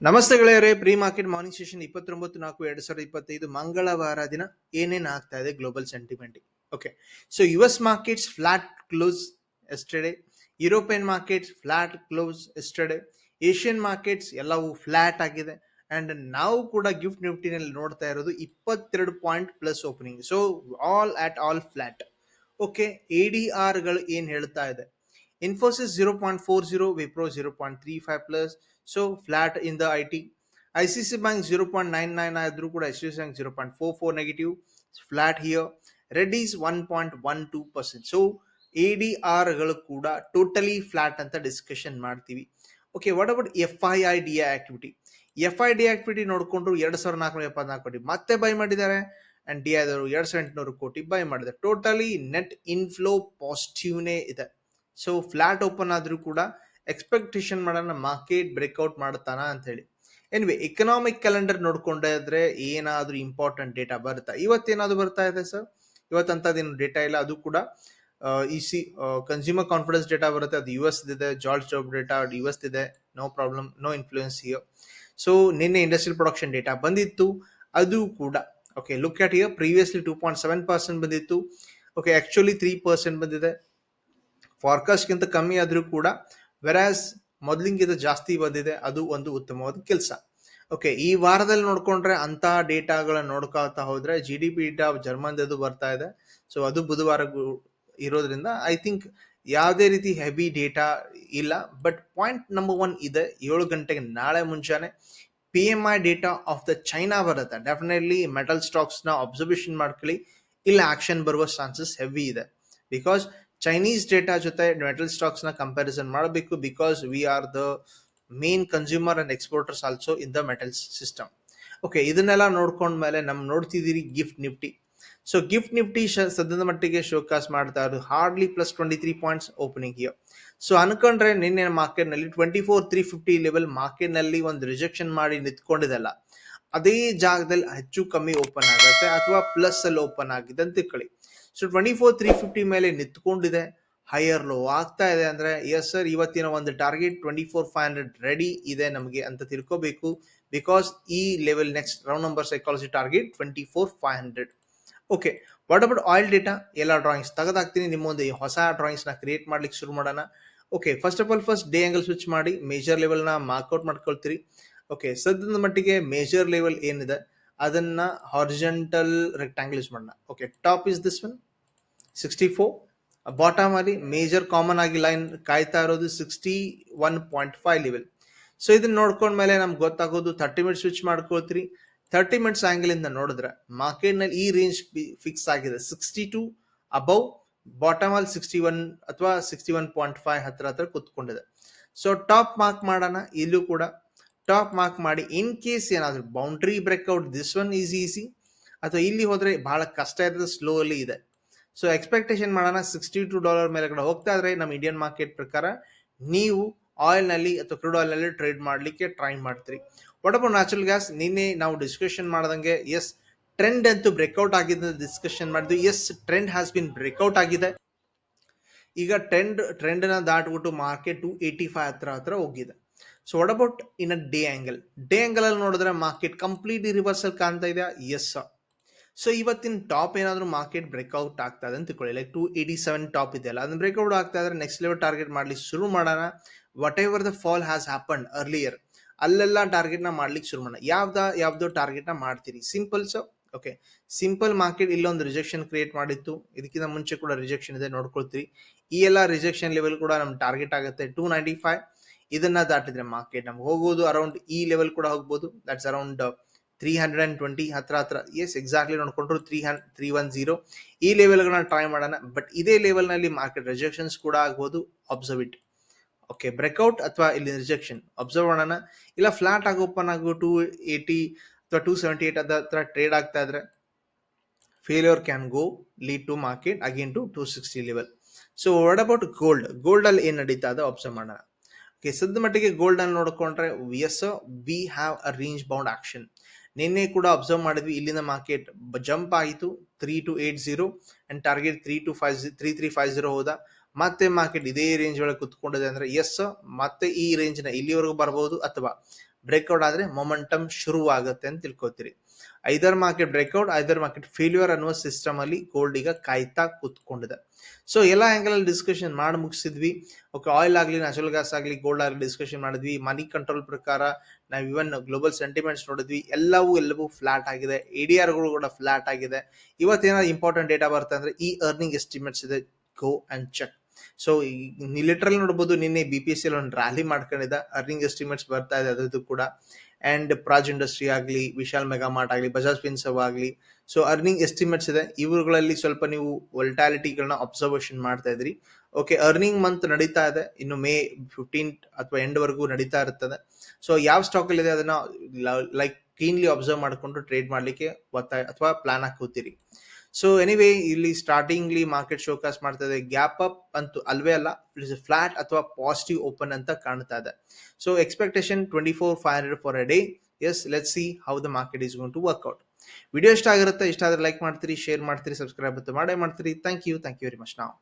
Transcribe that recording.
ನಮಸ್ತೆ ಗೆಳೆಯರೇ, pre market morning session ಇಪ್ಪತ್ತೊಂಬತ್ತು ನಾಲ್ಕು ಎರಡ್ ಸಾವಿರದ ಇಪ್ಪತ್ತೈದು ಮಂಗಳವಾರ ದಿನ ಏನೇನು ಆಗ್ತಾ ಇದೆ global sentiment okay so U S markets flat close yesterday European markets flat close yesterday Asian markets ಎಲ್ಲವೂ ಫ್ಲಾಟ್ ಆಗಿದೆ ಅಂಡ್ ನಾವು ಕೂಡ ಗಿಫ್ಟ್ ನಿಫ್ಟಿನಲ್ಲಿ ನೋಡ್ತಾ ಇರೋದು ಇಪ್ಪತ್ತೆರಡು point plus opening so all at all flat okay A D ಆರ್ಗಳು ಏನ್ ಹೇಳ್ತಾ ಇದೆ? Infosys zero point four zero Wipro zero point three five plus so flat in the I T I C C bank zero point nine nine ಆದರೂ ಕೂಡ S C bank zero point four four negative flat here Reddy's one point one two percent so A D ಆರ್ಗಳು ಕೂಡ totally flat ಅಂತ discussion ಮಾಡ್ತೀವಿ. Okay what about F I I D activity F I D activity ನೋಡಿಕೊಂಡ್ರು ಎರಡು ಸಾವಿರದ ನಾಲ್ಕುನೂರ ಎಪ್ಪತ್ನಾಲ್ಕು ಕೋಟಿ. ಮತ್ತೆ by ಮಾಡಿದ್ದಾರೆ? ಅಂಡ್ ಡಿ ಐದವರು ಎರಡು ಸಾವಿರದ ಎಂಟುನೂರು ಕೋಟಿ ಬೈ ಮಾಡಿದ್ದಾರೆ. ಟೋಟಲಿ ನೆಟ್ ಇನ್ಫ್ಲೋ ಪಾಸಿಟಿವ್ನೇ ಇದೆ. ಸೊ ಫ್ಲಾಟ್ ಓಪನ್ ಆದರೂ ಕೂಡ ಎಕ್ಸ್ಪೆಕ್ಟೇಷನ್ ಮಾಡೋಣ ಮಾರ್ಕೆಟ್ ಬ್ರೇಕ್ಔಟ್ ಮಾಡ್ತಾನ ಅಂತ ಹೇಳಿ. ಎನಿವೆ ಎಕನಾಮಿಕ್ ಕ್ಯಾಲೆಂಡರ್ ನೋಡ್ಕೊಂಡ್ರೆ ಏನಾದ್ರೂ ಇಂಪಾರ್ಟೆಂಟ್ ಡೇಟಾ ಬರುತ್ತಾ? ಇವತ್ತೇನಾದ್ರು ಬರ್ತಾ ಇದೆ ಸರ್ ಇವತ್ತಂಥದ್ದೇನು ಡೇಟಾ ಇಲ್ಲ, ಅದು ಕೂಡ ಈ ಸಿ ಕನ್ಸ್ಯೂಮರ್ ಕಾನ್ಫಿಡೆನ್ಸ್ ಡೇಟಾ ಬರುತ್ತೆ, ಅದು ಯು ಎಸ್ ಇದೆ ಜಾರ್ಜ್ ಜಾಬ್ ಡೇಟಾ ಯು ಎಸ್ ಇದೆ no problem no influence here so ನಿನ್ನೆ ಇಂಡಸ್ಟ್ರಿಯಲ್ ಪ್ರೊಡಕ್ಷನ್ ಡೇಟಾ ಬಂದಿತ್ತು, ಅದು ಕೂಡ okay look at here previously two point seven percent ಬಂದಿತ್ತು ಓಕೆ ಆ್ಯಕ್ಚುಲಿ ತ್ರೀ ಪರ್ಸೆಂಟ್ ಬಂದಿದೆ. ಫಾರ್ಕಾಸ್ಟ್ಗಿಂತ ಕಮ್ಮಿ ಆದರೂ ಕೂಡ ವೆರಾಸ್ ಮೊದಲಿಂಗಿದ ಜಾಸ್ತಿ ಬಂದಿದೆ, ಅದು ಒಂದು ಉತ್ತಮವಾದ ಕೆಲಸ. ಓಕೆ ಈ ವಾರದಲ್ಲಿ ನೋಡ್ಕೊಂಡ್ರೆ ಅಂತ ಡೇಟಾಗಳನ್ನ ನೋಡ್ಕೊಳ್ತಾ ಹೋದ್ರೆ ಜಿ ಡಿ ಪಿ ಡೇಟಾ ಜರ್ಮನ್ದು ಬರ್ತಾ ಇದೆ. ಸೊ ಅದು ಬುಧವಾರ ಇರೋದ್ರಿಂದ ಐ ಥಿಂಕ್ ಯಾವುದೇ ರೀತಿ ಹೆವಿ ಡೇಟಾ ಇಲ್ಲ. ಬಟ್ ಪಾಯಿಂಟ್ ನಂಬರ್ ಒನ್ ಇದೆ, ಏಳು ಗಂಟೆಗೆ ನಾಳೆ ಮುಂಜಾನೆ P M I data of the China ಬರುತ್ತೆ. ಡೆಫಿನೆಟ್ಲಿ ಮೆಟಲ್ ಸ್ಟಾಕ್ಸ್ನ ಅಬ್ಸರ್ವೇಷನ್ ಮಾಡ್ಕೊಳ್ಳಿ. ಇಲ್ಲ ಆಕ್ಷನ್ ಬರುವ ಚಾನ್ಸಸ್ ಹೆವಿ ಇದೆ. ಬಿಕಾಸ್ ಚೈನೀಸ್ ಡೇಟಾ ಜೊತೆ ಮೆಟಲ್ ಸ್ಟಾಕ್ಸ್ನ ಕಂಪ್ಯಾರಿಸನ್ ಮಾಡಬೇಕು because we are the main consumer and exporters also in the metals system okay ಇದನ್ನೆಲ್ಲ ನೋಡ್ಕೊಂಡ್ಮೇಲೆ ನಮ್ ನೋಡ್ತಿದ್ದೀರಿ gift nifty. So gift nifty ಸದ್ಯದ ಮಟ್ಟಿಗೆ ಶೋಕಾಸ್ ಮಾಡ್ತಾ ಇರೋದು hardly plus twenty three points opening here so ಅನ್ಕೊಂಡ್ರೆ ನಿನ್ನೆ ಮಾರ್ಕೆಟ್ನಲ್ಲಿ twenty four three fifty level ಮಾರ್ಕೆಟ್ನಲ್ಲಿ ಒಂದು ರಿಜೆಕ್ಷನ್ ಮಾಡಿ ನಿಂತ್ಕೊಂಡಿದೆಲ್ಲ. ಅದೇ ಜಾಗದಲ್ಲಿ ಹೆಚ್ಚು ಕಮ್ಮಿ ಓಪನ್ ಆಗುತ್ತೆ ಅಥವಾ ಪ್ಲಸ್ ಅಲ್ಲಿ ಓಪನ್ ಆಗಿದೆ ಅಂತ ತಿಳ್ಕೊಳ್ಳಿ. So twenty four three fifty ಮೇಲೆ ನಿಂತ್ಕೊಂಡಿದೆ. ಹೈಯರ್ ಲೋ ಆಗ್ತಾ ಇದೆ ಅಂದ್ರೆ ಎಸ್ ಸರ್ ಇವತ್ತಿನ ಒಂದು target twenty four five hundred ready ಇದೆ ನಮಗೆ ಅಂತ ತಿಳ್ಕೋಬೇಕು. ಬಿಕಾಸ್ ಈ level next round number psychology target twenty four five hundred okay what about oil data ಎಲ್ಲ ಡ್ರಾಯಿಂಗ್ಸ್ ತೆಗೆದಾಕ್ತೀನಿ. ನಿಮ್ಮೊಂದು ಹೊಸ ಡ್ರಾಯಿಂಗ್ಸ್ನ ಕ್ರಿಯೇಟ್ ಮಾಡ್ಲಿಕ್ಕೆ ಶುರು ಮಾಡೋಣ. Okay first of all first day angle switch ಮಾಡಿ ಮೇಜರ್ ಲೆವೆಲ್ನ ಮಾರ್ಕ್ಔಟ್ ಮಾಡ್ಕೊಳ್ತೀರಿ. ಓಕೆ ಸದ್ಯದ ಮಟ್ಟಿಗೆ ಮೇಜರ್ ಲೆವೆಲ್ ಏನಿದೆ? ಅದನ್ನ ಹಾರ್ಜೆಂಟಲ್ ರೆಕ್ಟಾಂಗಲ್ ಯೂಸ್ ಮಾಡೋಣ. Okay top is this one sixty four bottom ಅಲ್ಲಿ ಮೇಜರ್ ಕಾಮನ್ ಆಗಿ ಲೈನ್ ಕಾಯ್ತಾ ಇರೋದು sixty one point five level so ಇದನ್ನ ನೋಡ್ಕೊಂಡ್ಮೇಲೆ ನಮ್ಗೆ ಗೊತ್ತಾಗೋದು ತರ್ಟಿ ಮಿನಿಟ್ಸ್ ಸ್ವಿಚ್ ಮಾಡ್ಕೊಳ್ತೀರಿ. ತರ್ಟಿ ಮಿನಿಟ್ಸ್ ಆಂಗಲ್ ಇಂದ ನೋಡಿದ್ರೆ ಮಾರ್ಕೆಟ್ನಲ್ಲಿ ಈ ರೇಂಜ್ ಫಿಕ್ಸ್ ಆಗಿದೆ. ಸಿಕ್ಸ್ಟಿ ಟು ಅಬೌವ್ ಬಾಟಮ್ ಅಲ್ಲಿ ಸಿಕ್ಸ್ಟಿ ಒನ್ ಅಥವಾ ಸಿಕ್ಸ್ಟಿ ಒನ್ ಪಾಯಿಂಟ್ ಫೈವ್ ಹತ್ರ ಹತ್ರ ಕುತ್ಕೊಂಡಿದೆ. ಸೊ ಟಾಪ್ ಮಾರ್ಕ್ ಮಾಡೋಣ, ಇಲ್ಲೂ ಕೂಡ ಟಾಪ್ ಮಾರ್ಕ್ ಮಾಡಿ ಇನ್ ಕೇಸ್ ಏನಾದ್ರೂ boundary breakout this one easy easy ಅಥವಾ ಇಲ್ಲಿ ಹೋದ್ರೆ ಬಹಳ ಕಷ್ಟ ಇರೋದು ಸ್ಲೋ ಅಲ್ಲಿ ಇದೆ. ಸೊ ಎಕ್ಸ್ಪೆಕ್ಟೇಷನ್ ಮಾಡೋಣ ಸಿಕ್ಸ್ಟಿ ಟು ಡಾಲರ್ ಮೇಲೆ ಕಡೆ ಹೋಗ್ತಾ ಇದ್ರೆ, ನಮ್ಮ ಇಂಡಿಯನ್ ಮಾರ್ಕೆಟ್ ಪ್ರಕಾರ ನೀವು ಆಯಿಲ್ನಲ್ಲಿ ಅಥವಾ ಕ್ರೂಡ್ ಆಯಿಲ್ನಲ್ಲಿ ಟ್ರೇಡ್ ಮಾಡಲಿಕ್ಕೆ ಟ್ರೈ ಮಾಡ್ತೀರಿ. ವಾಟ್ ನ್ಯಾಚುರಲ್ ಗ್ಯಾಸ್ ನಿನ್ನೆ ನಾವು ಡಿಸ್ಕಷನ್ ಮಾಡ್ದಂಗೆ ಎಸ್ ಟ್ರೆಂಡ್ ಅಂತೂ ಬ್ರೇಕ್ಔಟ್ ಆಗಿದೆ ಡಿಸ್ಕಷನ್ ಮಾಡಿದ್ವಿ yes trend has been breakout ಆಗಿದೆ. ಈಗ ಟ್ರೆಂಡ್ ಟ್ರೆಂಡ್ನ ದಾಟ್ಬಿಟ್ಟು ಮಾರ್ಕೆಟ್ ಟು ಏಯ್ಟಿ ಫೈವ್ ಹತ್ರ ಹತ್ರ ಹೋಗಿದೆ. So what about in a day angle day angle ಅಲ್ಲಿ ನೋಡಿದ್ರೆ ಮಾರ್ಕೆಟ್ ಕಂಪ್ಲೀಟ್ ರಿವರ್ಸಲ್ ಕಾಣ್ತಾ ಇದೆ. ಎಸ್ ಸೊ ಇವತ್ತಿನ ಟಾಪ್ ಏನಾದರೂ ಮಾರ್ಕೆಟ್ ಬ್ರೇಕ್ಔಟ್ ಆಗ್ತಾ ಇದೆ ಅಂತ ತಿಳ್ಕೊಳ್ಳಿ. Like two eighty seven top ಇದೆಯಲ್ಲ, ಅದನ್ನ ಬ್ರೇಕ್ಔಟ್ ಆಗ್ತಾ ಇದ್ರೆ ನೆಕ್ಸ್ಟ್ ಲೆವೆಲ್ ಟಾರ್ಗೆಟ್ ಮಾಡ್ಲಿಕ್ಕೆ ಶುರು ಮಾಡೋಣ. Whatever the fall has happen earlier ಅಲ್ಲೆಲ್ಲ ಟಾರ್ಗೆಟ್ನ ಮಾಡ್ಲಿಕ್ಕೆ ಶುರು ಮಾಡೋಣ. ಯಾವ್ದ, ಯಾವ್ದೋ ಟಾರ್ಗೆಟ್ನ ಮಾಡ್ತೀರಿ? Simple so okay simple market ಇಲ್ಲೊಂದು ರಿಜೆಕ್ಷನ್ ಕ್ರಿಯೇಟ್ ಮಾಡಿತ್ತು. ಇದಕ್ಕಿಂತ ಮುಂಚೆ ಕೂಡ ರಿಜೆಕ್ಷನ್ ಇದೆ, ನೋಡ್ಕೊಳ್ತೀರಿ. ಈ ಎಲ್ಲ ರಿಜೆಕ್ಷನ್ ಲೆವೆಲ್ ಕೂಡ ನಮ್ಮ ಟಾರ್ಗೆಟ್ ಆಗುತ್ತೆ. ಟೂ ನೈಂಟಿ ಫೈವ್ ಇದನ್ನ ದಾಟಿದ್ರೆ ಮಾರ್ಕೆಟ್ ನಮ್ಗೆ ಹೋಗೋದು ಅರೌಂಡ್ ಈ ಲೆವೆಲ್ ಕೂಡ ಹೋಗ್ಬೋದು. That's around three hundred and twenty ಹತ್ರ ಹತ್ರ. Yes exactly ನೋಡ್ಕೊಂಡ್ರು three hundred three one zero ಈ ಲೆವೆಲ್ಗಳನ್ನ ಟ್ರೈ ಮಾಡೋಣ. ಬಟ್ ಇದೇ ಲೆವೆಲ್ನಲ್ಲಿ ಮಾರ್ಕೆಟ್ ರಿಜೆಕ್ಷನ್ಸ್ ಕೂಡ ಆಗ್ಬೋದು. ಅಬ್ಸರ್ವ್ ಇಟ್ ಓಕೆ ಬ್ರೇಕ್ಔಟ್ ಅಥವಾ ಇಲ್ಲಿ ರಿಜೆಕ್ಷನ್ ಅಬ್ಸರ್ವ್ ಮಾಡೋಣ. ಇಲ್ಲ ಫ್ಲಾಟ್ ಆಗಿ ಓಪನ್ ಆಗೋ ಟೂ ಏಯ್ಟಿ ಅಥವಾ ಟೂ ಸೆವೆಂಟಿ ಏಟ್ ಅದ ಹತ್ರ ಟ್ರೇಡ್ ಆಗ್ತಾ ಇದ್ರೆ failure can go lead to market again to two sixty level so what about gold gold ಅಲ್ಲಿ ಏನ್ ನಡೀತಾ ಇದೆ? ಅಬ್ಸರ್ವ್ ಮಾಡೋಣ. ಓಕೆ ಸದ್ಯ ಮಟ್ಟಿಗೆ ಗೋಲ್ಡ್ ಅನ್ನು ನೋಡ್ಕೊಂಡ್ರೆ as we have a range bound action ನಿನ್ನೆ ಕೂಡ ಅಬ್ಸರ್ವ್ ಮಾಡಿದ್ವಿ. ಇಲ್ಲಿನ ಮಾರ್ಕೆಟ್ ಜಂಪ್ ಆಯಿತು. Three two eight zero and target three two five three three five zero ಹೋದ. ಮತ್ತೆ ಮಾರ್ಕೆಟ್ ಇದೇ ರೇಂಜ್ ಒಳಗೆ ಕುತ್ಕೊಂಡಿದೆ ಅಂದ್ರೆ ಎಸ್ ಮತ್ತೆ ಈ ರೇಂಜ್ನ ಇಲ್ಲಿವರೆಗೂ ಬರಬಹುದು ಅಥವಾ ಬ್ರೇಕ್ಔಟ್ ಆದ್ರೆ ಮೊಮೆಂಟಮ್ ಶುರುವಾಗುತ್ತೆ ಅಂತ ತಿಳ್ಕೊತೀರಿ. Either market breakout either market failure ಅನ್ನುವ ಸಿಸ್ಟಮ್ ಅಲ್ಲಿ ಗೋಲ್ಡ್ ಈಗ ಕಾಯ್ತಾ ಕೂತ್ಕೊಂಡಿದೆ. ಸೊ ಎಲ್ಲ ಆಂಗಲ್ ಅಲ್ಲಿ ಡಿಸ್ಕಷನ್ ಮಾಡಿ ಮುಗಿಸಿದ್ವಿ. ಓಕೆ ಆಯಿಲ್ ಆಗಲಿ ನ್ಯಾಚುರಲ್ ಗ್ಯಾಸ್ ಆಗಲಿ ಗೋಲ್ಡ್ ಆಗಲಿ ಡಿಸ್ಕಷನ್ ಮಾಡಿದ್ವಿ. ಮನಿ ಕಂಟ್ರೋಲ್ ಪ್ರಕಾರ ನಾವು ಇವನ್ ಗ್ಲೋಬಲ್ ಸೆಂಟಿಮೆಂಟ್ಸ್ ನೋಡಿದ್ವಿ. ಎಲ್ಲವೂ ಎಲ್ಲವೂ ಫ್ಲಾಟ್ ಆಗಿದೆ. ಎ ಡಿ ಆರ್ಗಳು ಕೂಡ ಫ್ಲಾಟ್ ಆಗಿದೆ. ಇವತ್ತೇನಾದ್ರು ಇಂಪಾರ್ಟೆಂಟ್ ಡೇಟಾ ಬರುತ್ತೆ ಅಂದ್ರೆ ಈ ಅರ್ನಿಂಗ್ ಎಸ್ಟಿಮೇಟ್ಸ್ ಇದೆ. Go and check so literal ನೋಡ್ಬೋದು, ನಿನ್ನೆ ಬಿ ಪಿ ಎಸ್ ಸಿ ಒಂದು ರ್ಯಾಲಿ ಮಾಡ್ಕೊಂಡಿದ್ದ. ಅರ್ನಿಂಗ್ ಎಸ್ಟಿಮೇಟ್ಸ್ ಬರ್ತಾ ಇದೆ ಅದರದ್ದು ಕೂಡ. ಅಂಡ್ ಪ್ರಾಜ್ ಇಂಡಸ್ಟ್ರಿ ಆಗಲಿ ವಿಶಾಲ್ ಮೆಗಾ ಮಾರ್ಟ್ ಆಗಲಿ ಬಜಾಜ್ ಪಿನ್ಸವ್ ಆಗಲಿ. ಸೊ ಅರ್ನಿಂಗ್ ಎಸ್ಟಿಮೇಟ್ಸ್ ಇದೆ. ಇವುಗಳಲ್ಲಿ ಸ್ವಲ್ಪ ನೀವು ವೊಲ್ಟಾಲಿಟಿಗಳನ್ನ ಅಬ್ಸರ್ವೇಷನ್ ಮಾಡ್ತಾ ಇದ್ರಿ. ಓಕೆ ಅರ್ನಿಂಗ್ ಮಂತ್ ನಡೀತಾ ಇದೆ. ಇನ್ನು ಮೇ ಫಿಫ್ಟೀನ್ ಅಥವಾ ಎಂಡ್ ವರೆಗೂ ನಡೀತಾ ಇರ್ತದೆ. ಸೊ ಯಾವ ಸ್ಟಾಕ್ ಅಲ್ಲಿ ಇದೆ ಅದನ್ನ ಲೈಕ್ ಕ್ಲೀನ್ಲಿ ಅಬ್ಸರ್ವ್ ಮಾಡಿಕೊಂಡು ಟ್ರೇಡ್ ಮಾಡ್ಲಿಕ್ಕೆ ಒತ್ತಾಯ, ಅಥವಾ ಪ್ಲಾನ್ ಹಾಕೋತೀರಿ ಸೊ ಎನಿವೇ ಇಲ್ಲಿ ಸ್ಟಾರ್ಟಿಂಗ್ಲಿ ಮಾರ್ಕೆಟ್ ಶೋಕಾಸ್ ಮಾಡ್ತಾ ಇದೆ ಗ್ಯಾಪ್ ಅಪ್ ಅಂತೂ ಅಲ್ವೇ ಅಲ್ಲ ಫ್ಲಾಟ್ ಅಥವಾ ಪಾಸಿಟಿವ್ ಓಪನ್ ಅಂತ ಕಾಣ್ತಾ ಇದೆ. So expectation twenty four five hundred for a day as let see how the market is going to work out video ಇಷ್ಟ ಆಗಿರುತ್ತೆ, ಇಷ್ಟ ಆದ್ರೆ ಲೈಕ್ ಮಾಡ್ತೀರಿ ಶೇರ್ ಮಾಡ್ತೀರಿ ಸಬ್ಸ್ಕ್ರೈಬ್ ಮಾಡೇ ಮಾಡ್ತೀರಿ. Thank you thank you very much ನಾವು